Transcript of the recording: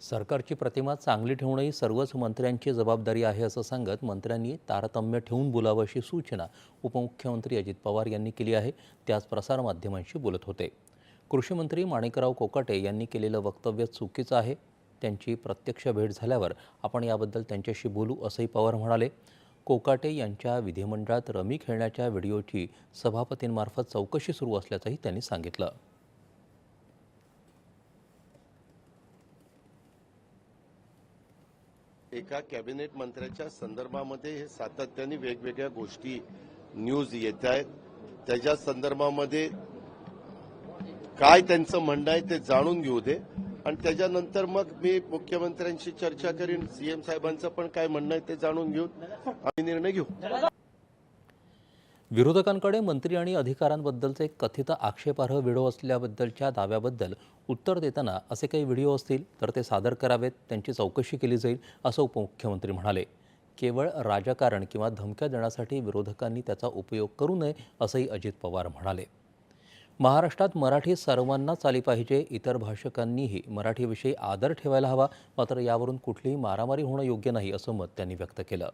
सरकारची प्रतिमा चांगली ठेवणं ही सर्वच मंत्र्यांची जबाबदारी आहे असं सांगत मंत्र्यांनी तारतम्य ठेवून बोलावं अशी सूचना उपमुख्यमंत्री अजित पवार यांनी केली आहे. त्याच प्रसारमाध्यमांशी बोलत होते. कृषीमंत्री माणिकराव कोकाटे यांनी केलेलं वक्तव्य चुकीचं आहे. त्यांची प्रत्यक्ष भेट झाल्यावर आपण याबद्दल त्यांच्याशी बोलू असंही पवार म्हणाले. कोकाटे यांच्या विधिमंडळात रमी खेळण्याच्या व्हिडिओची सभापतींमार्फत चौकशी सुरू असल्याचंही त्यांनी सांगितलं. एका कॅबिनेट मंत्र्याच्या संदर्भामध्ये हे सातत्याने वेगवेगळ्या गोष्टी न्यूज येत आहेत. त्याच्या संदर्भामध्ये काय त्यांचं म्हणणं आहे ते जाणून घेऊ दे. आणि त्याच्यानंतर मग मी मुख्यमंत्र्यांशी चर्चा करीन. सीएम साहेबांचं पण काय म्हणणं आहे ते जाणून घेऊन आम्ही निर्णय घेऊ. विरोधकांकडे मंत्री आणि अधिकाऱ्यांबद्दलचे कथित आक्षेपार्ह व्हिडिओ असल्याबद्दलच्या दाव्याबद्दल उत्तर देताना असे काही व्हिडिओ असतील तर ते सादर करावेत त्यांची चौकशी केली जाईल असं उपमुख्यमंत्री म्हणाले. केवळ राजकारण किंवा धमक्या देण्यासाठी विरोधकांनी त्याचा उपयोग करू नये असंही अजित पवार म्हणाले. महाराष्ट्रात मराठी सर्वांनाच आली पाहिजे इतर भाषकांनीही मराठीविषयी आदर ठेवायला हवा मात्र यावरून कुठलीही मारामारी होणं योग्य नाही असं मत त्यांनी व्यक्त केलं.